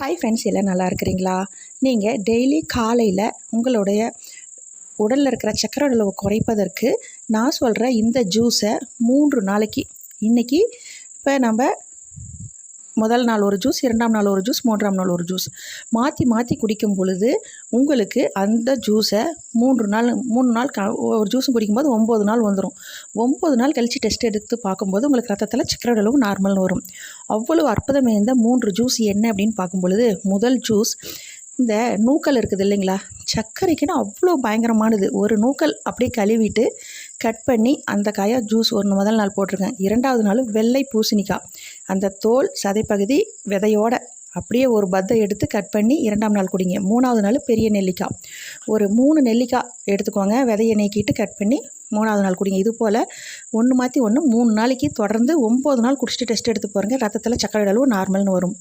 Hi friends எல்லாம் நல்லா இருக்கிறீங்களா? நீங்கள் டெய்லி காலையில் உங்களுடைய உடலில் இருக்கிற சக்கரை அளவு குறைப்பதற்கு நான் சொல்கிற இந்த ஜூஸை மூன்று நாளைக்கு இன்றைக்கி இப்போ நம்ம முதல் நாள் ஒரு ஜூஸ் இரண்டாம் நாள் ஒரு ஜூஸ் மூன்றாம் நாள் ஒரு ஜூஸ் மாற்றி மாற்றி குடிக்கும் பொழுது உங்களுக்கு அந்த ஜூஸை மூன்று நாள் மூணு நாள் க ஒரு ஜூஸும் குடிக்கும்போது ஒம்பது நாள் வந்துடும் ஒம்பது நாள் கழித்து டெஸ்ட் எடுத்து பார்க்கும்போது உங்களுக்கு ரத்தத்தில் சக்கர அளவு நார்மல்னு வரும். அவ்வளோ அற்புதம் இருந்த மூன்று ஜூஸ் என்ன அப்படின்னு பார்க்கும் பொழுது முதல் ஜூஸ் இந்த நூக்கல் இருக்குது இல்லைங்களா? சர்க்கரைக்குன்னு அவ்வளோ பயங்கரமானது. ஒரு நூக்கல் அப்படியே கழுவிட்டு கட் பண்ணி அந்த காயாக ஜூஸ் ஒரு முதல் நாள் போட்டிருக்கேன். இரண்டாவது நாள் வெள்ளை பூசணிக்காய். அந்த தோல் சதைப்பகுதி விதையோட அப்படியே ஒரு பத்தை எடுத்து கட் பண்ணி இரண்டாம் நாள் குடிங்க. மூணாவது நாள் பெரிய நெல்லிக்காய். ஒரு மூணு நெல்லிக்காய் எடுத்துக்கோங்க. விதையை நீக்கிட்டு கட் பண்ணி மூணாவது நாள் குடிங்க. இது போல் ஒன்று மாற்றி ஒன்று மூணு நாளைக்கு தொடர்ந்து ஒம்பது நாள் குடிச்சிட்டு டெஸ்ட் எடுத்து போகிறங்க ரத்தத்தில் சர்க்கரை அளவு நார்மல்னு வரும்.